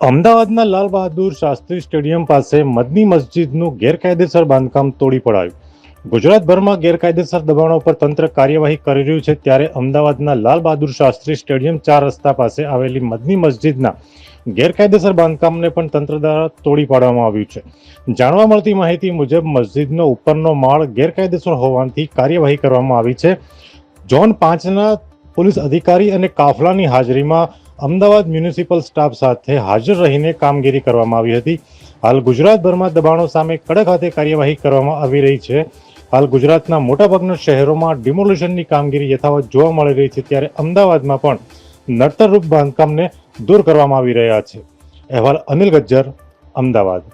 અમદાવાદના લાલ બહાદુર શાસ્ત્રી સ્ટેડિયમ પાસે મદની મસ્જિદનું ગેરકાયદેસર બાંધકામ તોડી પડાયું. ગુજરાતભરમાં ગેરકાયદેસર દબાણો પર તંત્ર કાર્યવાહી કરી રહ્યું છે ત્યારે અમદાવાદના લાલ બહાદુર શાસ્ત્રી સ્ટેડિયમ ચાર રસ્તા પાસે આવેલી મદની મસ્જિદના ગેરકાયદેસર બાંધકામને પણ તંત્ર દ્વારા તોડી પાડવામાં આવ્યું છે. જાણવા મળતી માહિતી મુજબ મસ્જિદનો ઉપરનો માળ ગેરકાયદેસર હોવાથી કાર્યવાહી કરવામાં આવી છે. ઝોન પાંચના પોલીસ અધિકારી અને કાફલાની હાજરીમાં અમદાવાદ મ્યુનિસિપલ સ્ટાફ સાથે હાજર રહીને કામગીરી કરવામાં આવી હતી. હાલ ગુજરાતભરમાં દબાણો સામે કડક હાથે કાર્યવાહી કરવામાં આવી રહી છે. હાલ ગુજરાતના મોટાભાગના શહેરોમાં ડિમોલિશનની કામગીરી યથાવત જોવા મળી રહી છે ત્યારે અમદાવાદમાં પણ નડતરરૂપ બાંધકામને દૂર કરવામાં આવી રહ્યા છે. અહેવાલ અનિલ ગજ્જર, અમદાવાદ.